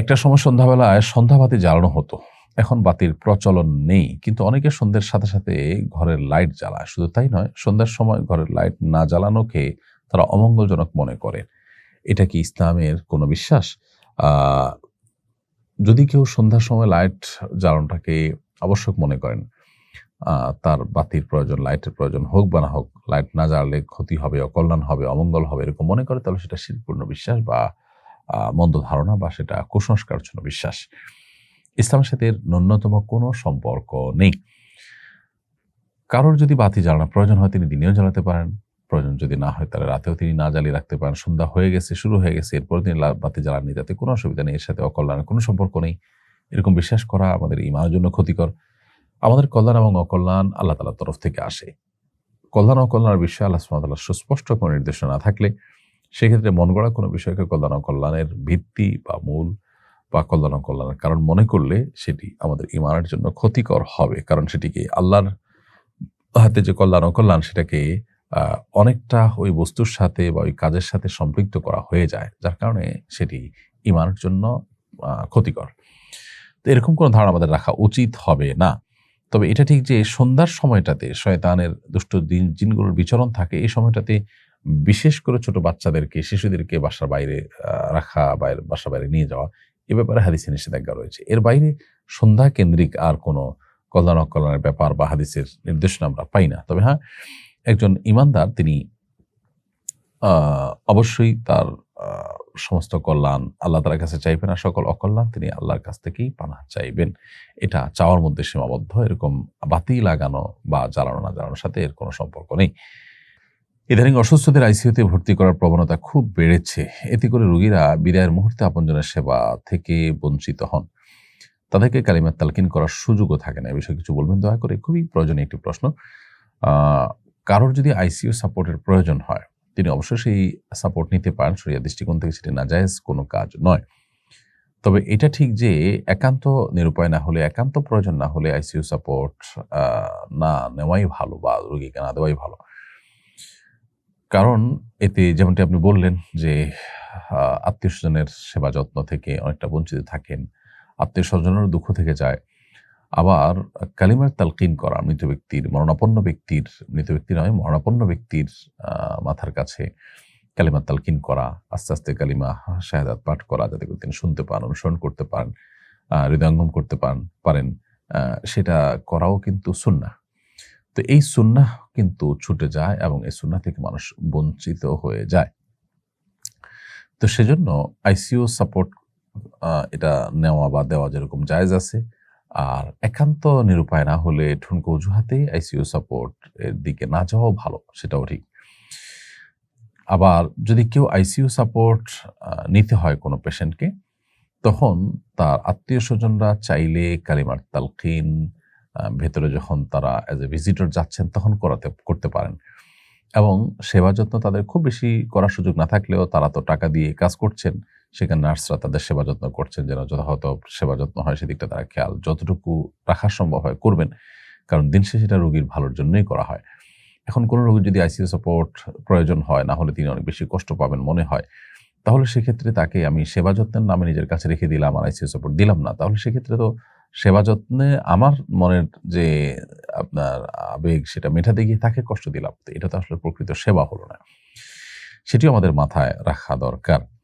একটা সময় সন্ধ্যাবেলায় সন্ধ্যাবাতি জ্বালানো হতো। এখন বাতির প্রচলন নেই, কিন্তু অনেকে সন্ধ্যের সাথে সাথে ঘরের লাইট জ্বালায়। শুধু তাই নয়, সন্ধ্যার সময় ঘরের লাইট না জ্বালানোকে তারা অমঙ্গলজনক মনে করে। এটা কি ইসলামের কোনো বিশ্বাস? যদি কেউ সন্ধ্যার সময় লাইট জ্বালানোটাকে আবশ্যক মনে করেন তার বাতির প্রয়োজন, লাইটের প্রয়োজন হোক বা না হোক, লাইট না জ্বালালে ক্ষতি হবে, অকল্যাণ হবে, অমঙ্গল হবে, এরকম মনে করে, তাহলে সেটা শিল্পূর্ণ বিশ্বাস বা মন্দ ধারণা বা সেটা কুসংস্কার জন্য বিশ্বাস। ইসলামের সাথে এর ন্যূনতম কোনো সম্পর্ক নেই। কারোর যদি বাতি জ্বালানোর প্রয়োজন হয়, তিনি দিনেও জ্বালাতে পারেন। প্রয়োজন যদি না হয়, তাহলে রাতেও তিনি না জ্বালিয়ে রাখতে পারেন। সন্ধ্যা হয়ে গেছে, শুরু হয়ে গেছে, এরপর তিনি বাতি জ্বালাননি, তাতে কোনো অসুবিধা নেই। এর সাথে অকল্যাণের কোনো সম্পর্ক নেই। এরকম বিশ্বাস করা আমাদের ইমানের জন্য ক্ষতিকর। আমাদের কল্যাণ এবং অকল্যাণ আল্লাহ তালার তরফ থেকে আসে। কল্যাণ অকল্যাণের বিষয়ে আল্লাহ সুমাতাল্লাহ সুস্পষ্ট কোনো নির্দেশনা থাকলে সেক্ষেত্রে মন গড়া কোনো বিষয়কে কল্যাণ অকল্যাণের ভিত্তি বা মূল বা কল্যাণ অকল্যাণের কারণ মনে করলে সেটি আমাদের ইমানের জন্য ক্ষতিকর হবে। কারণ সেটিকে আল্লাহর হাতে যে কল্যাণ অকল্যাণ সেটাকে অনেকটা ওই বস্তুর সাথে বা ওই কাজের সাথে সম্পৃক্ত করা হয়ে যায়, যার কারণে সেটি ইমানের জন্য ক্ষতিকর। তো এরকম কোনো ধারণা আমাদের রাখা উচিত হবে না। তবে এটা ঠিক যে সন্ধ্যার সময়টাতে শয়তানের দুষ্ট দিন, জিনগুলোর বিচরণ থাকে, এই সময়টাতে বিশেষ করে ছোট বাচ্চাদেরকে, শিশুদেরকে বাসার বাইরে রাখা, বাইরে, বাসার বাইরে নিয়ে যাওয়া, এ ব্যাপারে হাদিসের নিষেধাজ্ঞা রয়েছে। এর বাইরে সন্ধ্যা কেন্দ্রিক আর কোনো কল্যাণ অকল্যাণের ব্যাপার বা হাদিসের নির্দেশনা আমরা পাই না। তবে হ্যাঁ একজন ইমানদার তিনি অবশ্যই তার সমস্ত কল্যাণ আল্লাহ তালার কাছে চাইবেন আর সকল অকল্যাণ তিনি আল্লাহর কাছ থেকেই পানা চাইবেন। এটা চাওয়ার মধ্যে সীমাবদ্ধ, এরকম বাতি লাগানো বা জ্বালানো না জ্বালানোর সাথে এর কোনো সম্পর্ক নেই। ইদানিং অসুস্থদের আইসিইউতে ভর্তি করার প্রবণতা খুব বেড়েছে। এতে করে রোগীরা বিদায়ের মুহূর্তে আপনজনের সেবা থেকে বঞ্চিত হন। তাদেরকে কালিমাত তালকিন করার সুযোগও থাকে না। এ বিষয়ে কিছু বলবেন দয়া করে? খুবই প্রয়োজনীয় একটি প্রশ্ন। কারোর যদি আইসিইউ সাপোর্টের প্রয়োজন হয়, তিনি অবশ্যই সেই সাপোর্ট নিতে পারেন। সরিয়া দৃষ্টিকোণ থেকে সেটি নাজায়েজ কোনো কাজ নয়। তবে এটা ঠিক যে একান্ত নিরুপায় না হলে, একান্ত প্রয়োজন না হলে আইসিইউ সাপোর্ট না নেওয়াই ভালো বা রোগীকে না দেওয়াই ভালো। কারণ এতে যেমনটি আপনি বললেন যে আত্মীয় স্বজনের সেবা যত্ন থেকে অনেকটা বঞ্চিত থাকেন, আত্মীয় স্বজনের দুঃখ থেকে যায়। আবার কালিমার তালকিন করা মৃত ব্যক্তির, মরণাপন্ন ব্যক্তির, মৃত ব্যক্তি নয়, মরণাপন্ন ব্যক্তির মাথার কাছে কালিমার তালকিন করা, আস্তে আস্তে কালিমা শাহাদাত পাঠ করা যাতে করে তিনি শুনতে পান, অনুসরণ করতে পারেন হৃদয়ঙ্গম করতে পারেন পারেন সেটা করাও কিন্তু সুন্না তো এই সুন্না কিন্তু ছুটে যায় এবং এই সুন্না থেকে মানুষ বঞ্চিত হয়ে যায়। তো সেজন্য আইসিইউ সাপোর্ট এটা নেওয়া বা দেওয়া যেরকম জায়েজ আছে। আর একান্ত নিরুপায় না হলে ঠুনকো অজুহাতেই আইসিইউ সাপোর্ট এর দিকে না যাওয়াও ভালো, সেটাও ঠিক। আবার যদি কেউ আইসিইউ সাপোর্ট নিতে হয় কোনো পেশেন্টকে, তখন তার আত্মীয় স্বজনরা চাইলে কালিমার তালকিন ভেতরে যখন তারা অ্যাজ এ ভিজিটর যাচ্ছেন, তখন করাতে, করতে পারেন। এবং সেবা যত্ন তাদের খুব বেশি করার সুযোগ না থাকলেও তারা তো টাকা দিয়ে কাজ করছেন, সেখানে নার্সরা তাদের সেবা যত্ন করছেন যেন যথাযথ সেবা যত্ন হয় সেদিকটা তারা খেয়াল যতটুকু রাখা সম্ভব হয় করবেন, কারণ দিন শেষে এটা রোগীর ভালোর জন্যই করা হয়। এখন কোনো রোগীর যদি আইসিইউ সাপোর্ট প্রয়োজন হয়, না হলে তিনি অনেক বেশি কষ্ট পাবেন মনে হয়, তাহলে সেক্ষেত্রে তাকে আমি সেবা যত্নের নামে নিজের কাছে রেখে দিলাম আর আইসিইউ সাপোর্ট দিলাম না, তাহলে সেক্ষেত্রে তো সেবা যত্নে আমার মনের যে আপনার আবেগ, সেটা মেটাতে গিয়ে তাকে কষ্ট দিলাম। এটা তো আসলে প্রকৃত সেবা হলো না। সেটিও আমাদের মাথায় রাখা দরকার।